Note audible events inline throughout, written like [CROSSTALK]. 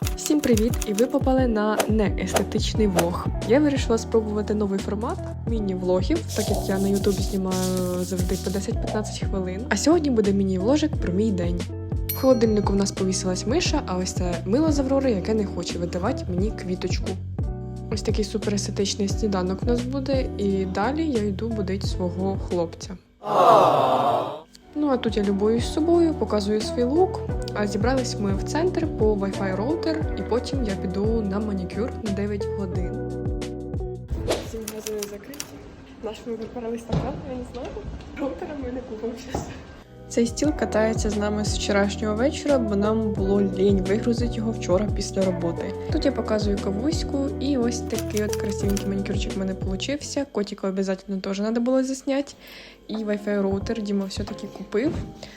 Всім привіт! І ви попали на неестетичний влог. Я вирішила спробувати новий формат міні-влогів, так як я на Ютубі знімаю завжди по 10-15 хвилин. А сьогодні буде міні-вложик про мій день. В холодильнику в нас повісилась миша, а ось це мило з Аврори, яке не хоче видавати мені квіточку. Ось такий суперестетичний сніданок в нас буде, і далі я йду будить свого хлопця. А тут я любуюсь собою, показую свій лук. А зібрались ми в центр по Wi-Fi роутер, і потім я піду на манікюр на 9 годин. Ці магазини закриті. Наш ми вибирались так я не знаю. Роутера ми не купимо зараз. Цей стіл катається з нами з вчорашнього вечора, бо нам було лінь вигрузити його вчора після роботи. Тут я показую кавуську, і ось такий от красивенький манікюрчик в мене получився. Котика обов'язково теж треба було засняти. І Wi-Fi роутер Діма все-таки купив,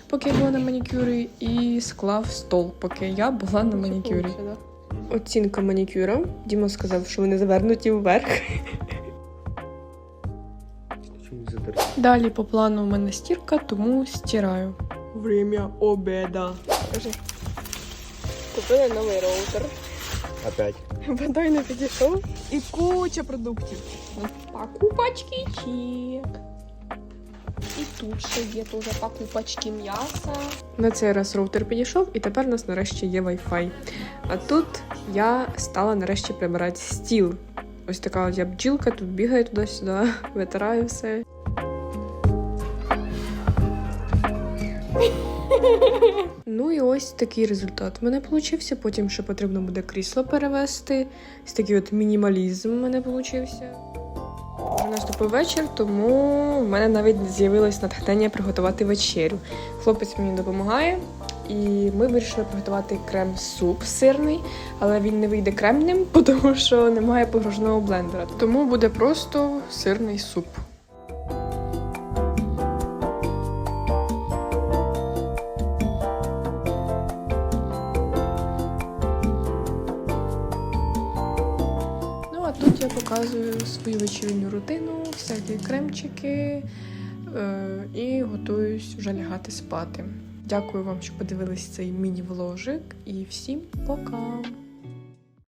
поки я була на манікюрі, і склав стол, поки я була на манікюрі. Оцінка манікюра. Діма сказав, що вони завернуті вверх. Чому задерти? Далі по плану у мене стірка, тому стираю. Время обеда. Кажи. Купили новий роутер. Опять. [LAUGHS] Водой не підійшов. І куча продуктів. Покупочки чек. І тут ще є теж покупочки м'яса. На цей раз роутер підійшов, і тепер у нас нарешті є Wi-Fi. А тут я стала нарешті прибирати стіл. Ось така от я бджілка, тут бігає туди-сюди, [LAUGHS] витираю все. [LAUGHS] Ну і ось такий результат в мене получився. Потім ще потрібно буде крісло перевести. Ось такий от мінімалізм в мене получився. Наступив вечір, тому в мене навіть з'явилось натхнення приготувати вечерю. Хлопець мені допомагає, і ми вирішили приготувати крем-суп сирний, але він не вийде кремним, [LAUGHS] тому що немає погружного блендера. Тому буде просто сирний суп. Тут я показую свою вечірню рутину, всякі кремчики е- і готуюсь вже лягати спати. Дякую вам, що подивились цей міні-вложик, і всім пока!